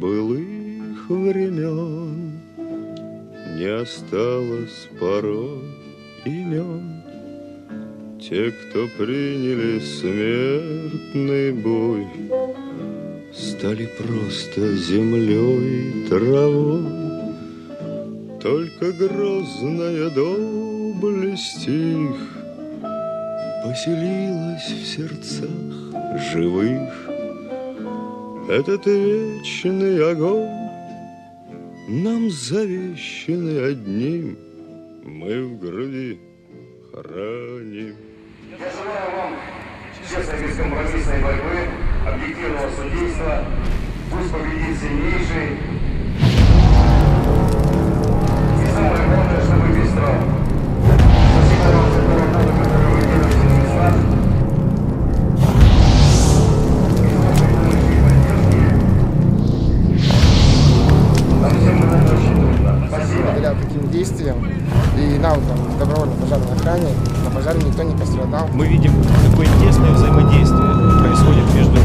былых времен Не осталось порой имен. Те, кто приняли смертный бой, Стали просто землей травой. Только грозная доблесть их Поселилась в сердцах живых. Этот вечный огонь Нам завещанный одним Мы в груди храним. Я желаю вам честной бескомпромиссной борьбы, объективного судейства. Пусть победит сильнейший. Действиям и навыкам добровольной пожарной охране на пожаре никто не пострадал. мы видим, какое тесное взаимодействие происходит между